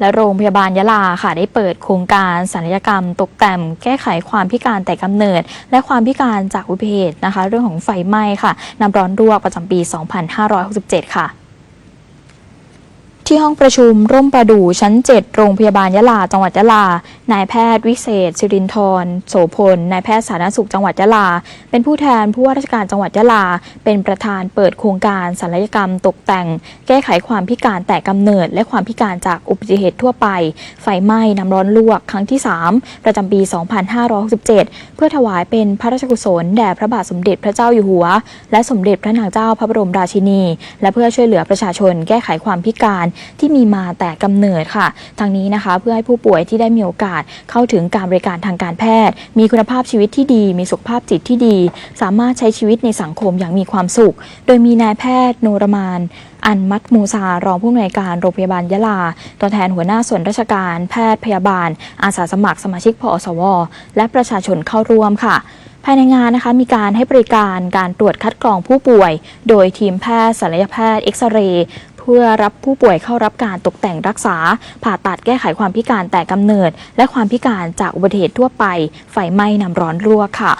และโรงพยาบาลยะลาค่ะได้เปิดโครงการศัลยกรรม ตกแต่งแก้ไขความพิการแต่กำเนิด และความพิการจากอุบัติเหตุนะคะ เรื่องของไฟไหม้ค่ะน้ำร้อนรั่วประจำปี 2567 ค่ะ ที่ห้องประชุมร่มประดู่ชั้น 7 โรงพยาบาลยะลา จังหวัดยะลา นายแพทย์วิเศษ สิรินทร์โสพล นายแพทย์สาธารณสุขจังหวัดยะลา เป็นผู้แทนผู้ว่าราชการจังหวัดยะลา เป็นประธานเปิดโครงการศัลยกรรมตกแต่ง แก้ไขความพิการแต่กำเนิด และความพิการจากอุบัติเหตุทั่วไป ไฟไหม้น้ำร้อนลวกครั้งที่ 3 ประจำปี 2567 เพื่อถวายเป็นพระราชกุศลแด่พระบาทสมเด็จพระเจ้าอยู่หัว และสมเด็จพระนางเจ้าพระบรมราชินี และเพื่อช่วยเหลือประชาชนแก้ไขความพิการที่มีมาแต่กำเนิดค่ะ ทางนี้นะคะเพื่อให้ผู้ป่วยที่ได้มีโอกาสเข้าถึงการบริการทางการแพทย์ มีคุณภาพชีวิตที่ดี มีสุขภาพจิตที่ดี สามารถใช้ชีวิตในสังคมอย่างมีความสุข โดยมีนายแพทย์ นูรมานอันมัดมูซารองผู้อำนวยการโรงพยาบาลยะลา ตัวแทนหัวหน้าส่วนราชการ แพทย์พยาบาล อาสาสมัครสมาชิกพอสว และประชาชนเข้าร่วมค่ะภายในงานนะคะมีการให้บริการการตรวจคัดกรองผู้ป่วย โดยทีมแพทย์ศัลยแพทย์เอ็กซเรย์ พื่อรับผู้ป่วยเข้ารับการตกแต่งรักษา ผ่าตัดแก้ไขความพิการแต่กำเนิด และความพิการจากอุบัติเหตุทั่วไป ไฟไหม้นำร้อนรั่วค่ะ